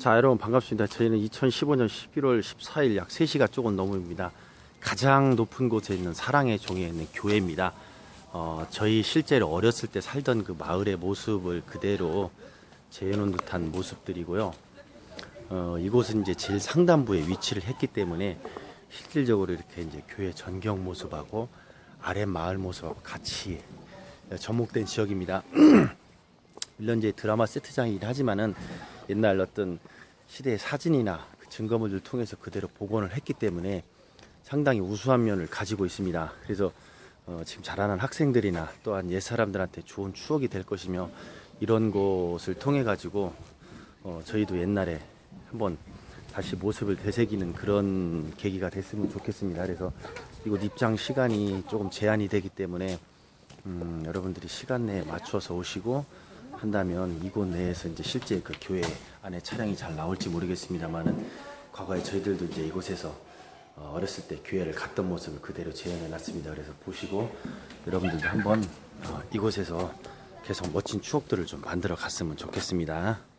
자 여러분 반갑습니다. 저희는 2015년 11월 14일 약 3시가 조금 넘습니다. 가장 높은 곳에 있는 사랑의 종에 있는 교회입니다. 어, 저희 실제로 어렸을 때 살던 그 마을의 모습을 그대로 재현한 듯한 모습들이고요. 어, 이곳은 이제 제일 상단부에 위치를 했기 때문에 실질적으로 이렇게 이제 교회 전경 모습하고 아래 마을 모습하고 같이 접목된 지역입니다. 물론 이제 드라마 세트장이긴 하지만은 옛날 어떤 시대의 사진이나 그 증거물을 통해서 그대로 복원을 했기 때문에 상당히 우수한 면을 가지고 있습니다. 그래서 어, 지금 자라는 학생들이나 또한 옛 사람들한테 좋은 추억이 될 것이며 이런 곳을 통해 가지고 어, 저희도 옛날에 한번 다시 모습을 되새기는 그런 계기가 됐으면 좋겠습니다. 그래서 이곳 입장 시간이 조금 제한이 되기 때문에 음, 여러분들이 시간 내에 맞춰서 오시고 한다면 이곳 내에서 이제 실제 그 교회 안에 차량이 잘 나올지 모르겠습니다만은 과거에 저희들도 이제 이곳에서 어, 어렸을 때 교회를 갔던 모습을 그대로 재현해 놨습니다. 그래서 보시고 여러분들도 한번 어, 이곳에서 계속 멋진 추억들을 좀 만들어 갔으면 좋겠습니다.